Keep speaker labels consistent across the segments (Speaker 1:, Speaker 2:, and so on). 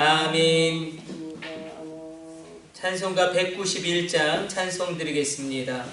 Speaker 1: 아멘 찬송가 191장 찬송 드리겠습니다.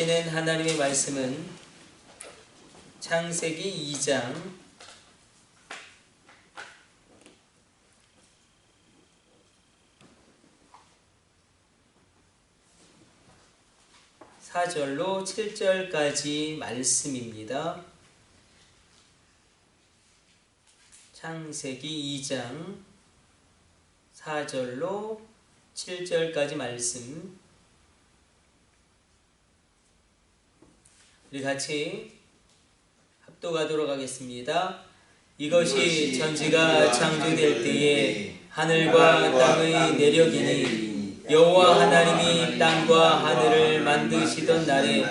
Speaker 1: 주시는 하나님의 말씀은 창세기 2장 4절로 7절까지 말씀입니다. 창세기 2장 4절로 7절까지 말씀 우리 같이 합독하도록 하겠습니다. 이것이 전지가 창조될 때에 하늘과 땅의 내력이니 여호와 하나님이 땅과 하늘을 만드시던 날에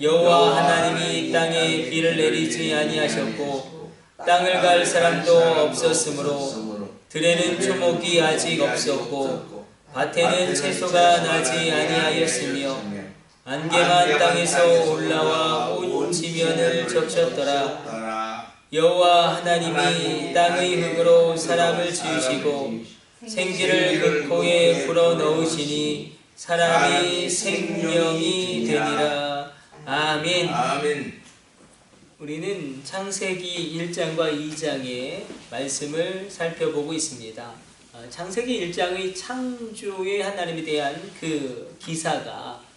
Speaker 1: 여호와 하나님이 땅에 비를 내리지 아니하셨고 땅을 갈 사람도 없었으므로 들에는 초목이 아직 없었고 밭에는 채소가 나지 아니하였으며 안개만 땅에서 올라와 온 지면을 적셨더라. 여호와 하나님이 땅의 흙으로 사람을 지으시고 생기를 그 코에 불어 넣으시니 사람이 생명이 되니라. 아멘. 아멘. 우리는 창세기 1장과 2장의 말씀을 살펴보고 있습니다. 어, 창세기 1장의 창조의 하나님에 대한 그 기사가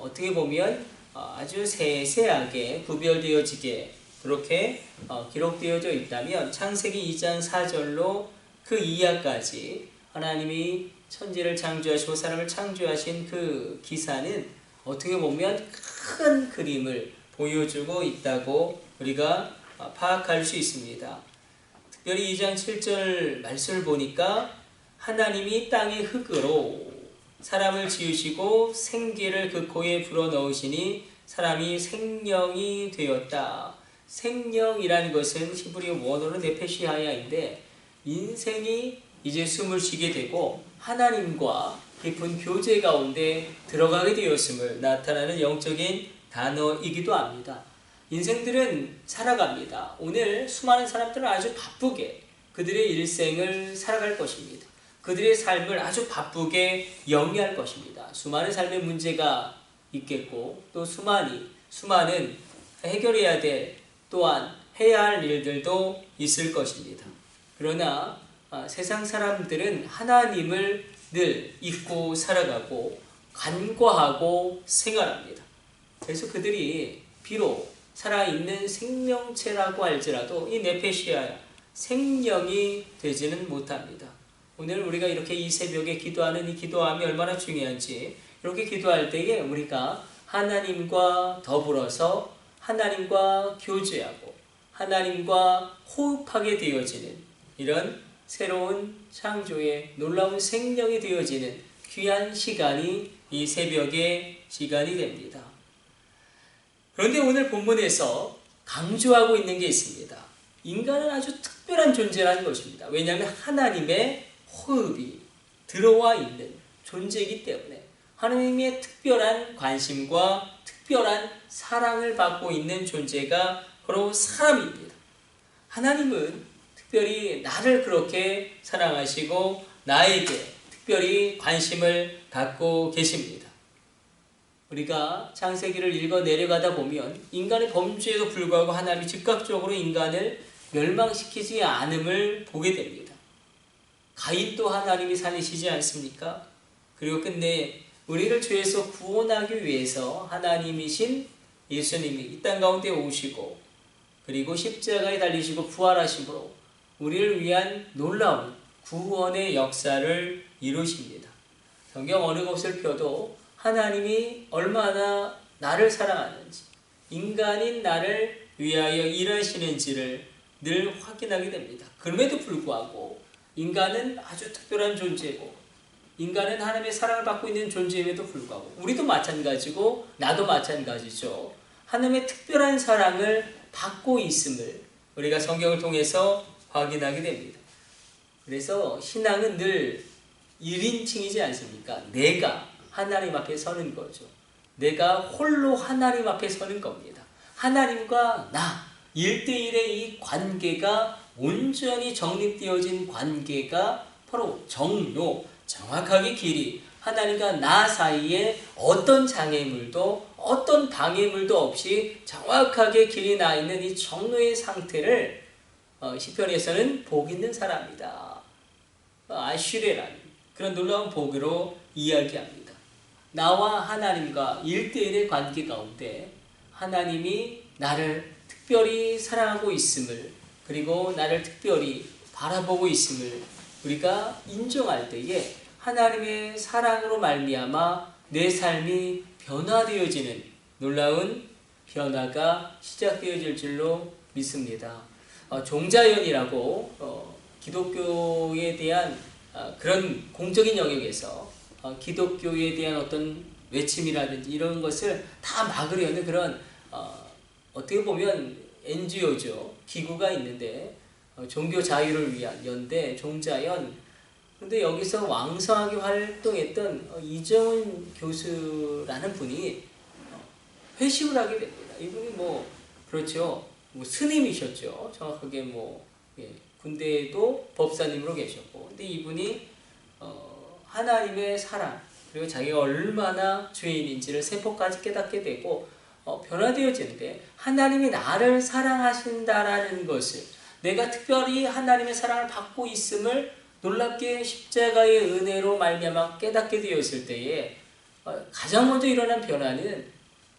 Speaker 1: 어떻게 보면 어, 아주 세세하게 구별되어지게 그렇게 어, 기록되어져 있다면 창세기 2장 4절로 그 이하까지 하나님이 천지를 창조하시고 사람을 창조하신 그 기사는 어떻게 보면 큰 그림을 보여주고 있다고 우리가 어, 파악할 수 있습니다. 특별히 2장 7절 말씀을 보니까 하나님이 땅의 흙으로 사람을 지으시고 생기를 그 코에 불어넣으시니 사람이 생명이 되었다. 생명이라는 것은 히브리 원어로 네페시아야인데 인생이 이제 숨을 쉬게 되고 하나님과 깊은 교제 가운데 들어가게 되었음을 나타나는 영적인 단어이기도 합니다. 인생들은 살아갑니다. 오늘 수많은 사람들은 아주 바쁘게 그들의 일생을 살아갈 것입니다. 그들의 삶을 아주 바쁘게 영위할 것입니다. 수많은 삶의 문제가 있겠고 또 수많이 수많은 해결해야 될 또한 해야 할 일들도 있을 것입니다. 그러나 아, 세상 사람들은 하나님을 늘 잊고 살아가고 간과하고 생활합니다. 그래서 그들이 비록 살아있는 생명체라고 할지라도 이 네페시아 생명이 되지는 못합니다. 오늘 우리가 이렇게 이 새벽에 기도하는 이 기도함이 얼마나 중요한지 이렇게 기도할 때에 우리가 하나님과 더불어서 하나님과 교제하고 하나님과 호흡하게 되어지는 이런 새로운 창조의 놀라운 생명이 되어지는 귀한 시간이 이 새벽의 시간이 됩니다. 그런데 오늘 본문에서 강조하고 있는 게 있습니다. 인간은 아주 특별한 존재라는 것입니다. 왜냐하면 하나님의 호흡이 들어와 있는 존재이기 때문에 하나님의 특별한 관심과 특별한 사랑을 받고 있는 존재가 바로 사람입니다. 하나님은 특별히 나를 그렇게 사랑하시고 나에게 특별히 관심을 갖고 계십니다. 우리가 창세기를 읽어 내려가다 보면 인간의 범죄에도 불구하고 하나님이 즉각적으로 인간을 멸망시키지 않음을 보게 됩니다. 가인도 하나님이 살리시지 않습니까? 그리고 끝내 우리를 죄에서 구원하기 위해서 하나님이신 예수님이 이 땅 가운데 오시고 그리고 십자가에 달리시고 부활하심으로 우리를 위한 놀라운 구원의 역사를 이루십니다. 성경 어느 곳을 펴도 하나님이 얼마나 나를 사랑하는지 인간인 나를 위하여 일하시는지를 늘 확인하게 됩니다. 그럼에도 불구하고 인간은 아주 특별한 존재고 인간은 하나님의 사랑을 받고 있는 존재임에도 불구하고 우리도 마찬가지고 나도 마찬가지죠. 하나님의 특별한 사랑을 받고 있음을 우리가 성경을 통해서 확인하게 됩니다. 그래서 신앙은 늘 1인칭이지 않습니까? 내가 하나님 앞에 서는 거죠. 내가 홀로 하나님 앞에 서는 겁니다. 하나님과 나 1대1의 이 관계가 온전히 정립되어진 관계가 바로 정로, 정확하게 길이, 하나님과 나 사이에 어떤 장애물도 어떤 방해물도 없이 정확하게 길이 나 있는 이 정로의 상태를 어, 시편에서는 복 있는 사람이다. 어, 아슈레라는 그런 놀라운 복으로 이야기합니다. 나와 하나님과 일대일의 관계 가운데 하나님이 나를 특별히 사랑하고 있음을 그리고 나를 특별히 바라보고 있음을 우리가 인정할 때에 하나님의 사랑으로 말미암아 내 삶이 변화되어지는 놀라운 변화가 시작되어질 줄로 믿습니다. 어, 종자연이라고 어, 기독교에 대한 어, 그런 공적인 영역에서 어, 기독교에 대한 어떤 외침이라든지 이런 것을 다 막으려는 그런 어, 떻게 보면 NGO죠. 기구가 있는데 어, 종교 자유를 위한 연대 종자연 근데 여기서 왕성하게 활동했던 어, 이정은 교수라는 분이 어, 회심을 하게 됩니다. 이분이 뭐 그렇죠. 뭐 스님이셨죠. 정확하게 뭐 예, 군대에도 법사님으로 계셨고 근데 이분이 어, 하나님의 사랑 그리고 자기가 얼마나 죄인인지를 세포까지 깨닫게 되고 어, 변화되어지는데 하나님이 나를 사랑하신다라는 것을 내가 특별히 하나님의 사랑을 받고 있음을 놀랍게 십자가의 은혜로 말미암아 깨닫게 되었을 때에 어, 가장 먼저 일어난 변화는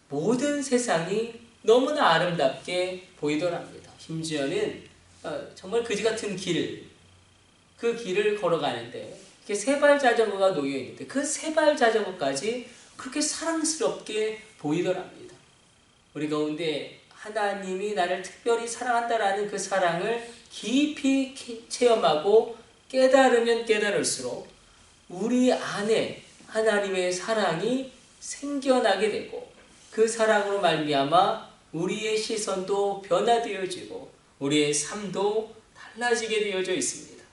Speaker 1: 모든 세상이 너무나 아름답게 보이더랍니다. 심지어는 어, 정말 그지 같은 길, 그 길을 걸어가는데 세발 자전거가 놓여 있는데 그 세발 자전거까지 그렇게 사랑스럽게 보이더랍니다. 우리 가운데 하나님이 나를 특별히 사랑한다라는 그 사랑을 깊이 체험하고 깨달으면 깨달을수록 우리 안에 하나님의 사랑이 생겨나게 되고 그 사랑으로 말미암아 우리의 시선도 변화되어지고 우리의 삶도 달라지게 되어져 있습니다.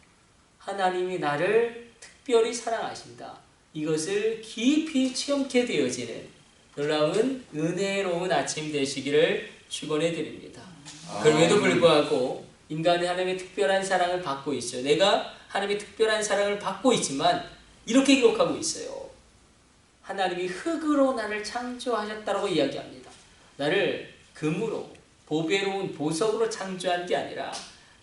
Speaker 1: 하나님이 나를 특별히 사랑하신다. 이것을 깊이 체험케 되어지는 놀라운 은혜로운 아침 되시기를 축원해 드립니다. 아, 그럼에도 불구하고 인간이 하나님의 특별한 사랑을 받고 있어요. 내가 하나님의 특별한 사랑을 받고 있지만 이렇게 기록하고 있어요. 하나님이 흙으로 나를 창조하셨다고 이야기합니다. 나를 금으로 보배로운 보석으로 창조한 게 아니라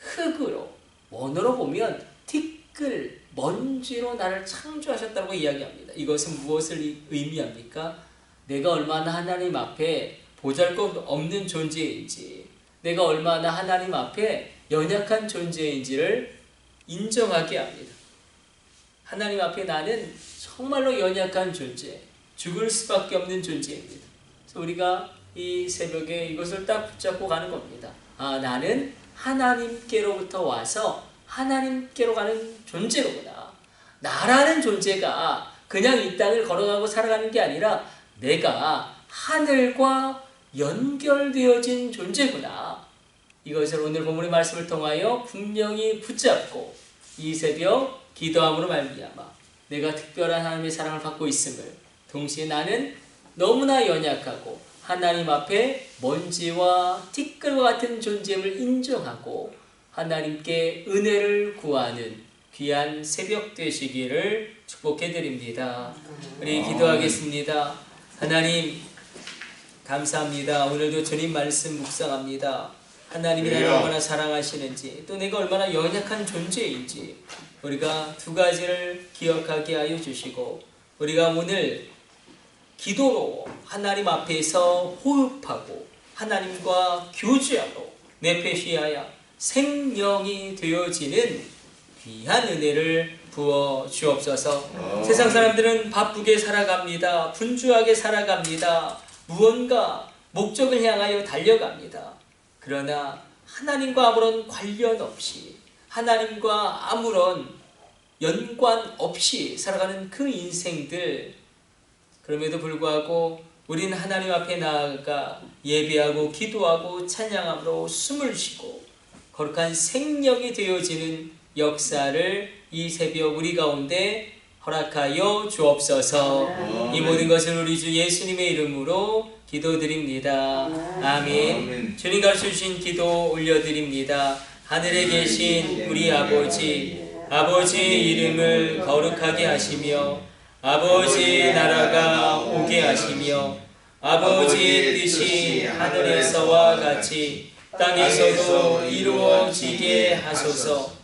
Speaker 1: 흙으로 원어로 보면 티끌 먼지로 나를 창조하셨다고 이야기합니다. 이것은 무엇을 의미합니까? 내가 얼마나 하나님 앞에 보잘것없는 존재인지 내가 얼마나 하나님 앞에 연약한 존재인지를 인정하게 합니다. 하나님 앞에 나는 정말로 연약한 존재, 죽을 수밖에 없는 존재입니다. 그래서 우리가 이 새벽에 이것을 딱 붙잡고 가는 겁니다. 아, 나는 하나님께로부터 와서 하나님께로 가는 존재로구나. 나라는 존재가 그냥 이 땅을 걸어가고 살아가는 게 아니라 내가 하늘과 연결되어진 존재구나. 이것을 오늘 본문의 말씀을 통하여 분명히 붙잡고 이 새벽 기도함으로 말미암아 내가 특별한 하나님의 사랑을 받고 있음을 동시에 나는 너무나 연약하고 하나님 앞에 먼지와 티끌과 같은 존재임을 인정하고 하나님께 은혜를 구하는 귀한 새벽 되시기를 축복해 드립니다. 우리 기도하겠습니다. 하나님 감사합니다. 오늘도 주님 말씀 묵상합니다. 하나님이 나를 얼마나 사랑하시는지 또 내가 얼마나 연약한 존재인지 우리가 두 가지를 기억하게 하여 주시고 우리가 오늘 기도로 하나님 앞에서 호흡하고 하나님과 교제하고 네페시아야 생명이 되어지는 귀한 은혜를 부어 주옵소서. 아. 세상 사람들은 바쁘게 살아갑니다. 분주하게 살아갑니다. 무언가 목적을 향하여 달려갑니다. 그러나 하나님과 아무런 관련 없이 하나님과 아무런 연관 없이 살아가는 그 인생들 그럼에도 불구하고 우리 하나님 앞에 나아가 예배하고 기도하고 찬양함으로 숨을 쉬고 거룩한 생명이 되어지는 역사를 이 새벽 우리 가운데 허락하여 주옵소서. 이 모든 것을 우리 주 예수님의 이름으로 기도드립니다. 아멘. 주님 가르 주신 기도 올려드립니다. 하늘에 계신 우리 아버지, 아버지 의 이름을 거룩하게 하시며, 아버지 의 나라가 오게 하시며, 아버지의 뜻이 하늘에서와 같이 땅에서도 이루어지게 하소서.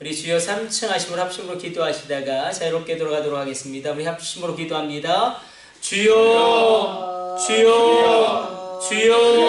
Speaker 1: 우리 주여 3층 하심으로 합심으로 기도하시다가 자유롭게 돌아가도록 하겠습니다. 우리 합심으로 기도합니다. 주여, 주여, 주여. 주여. 주여.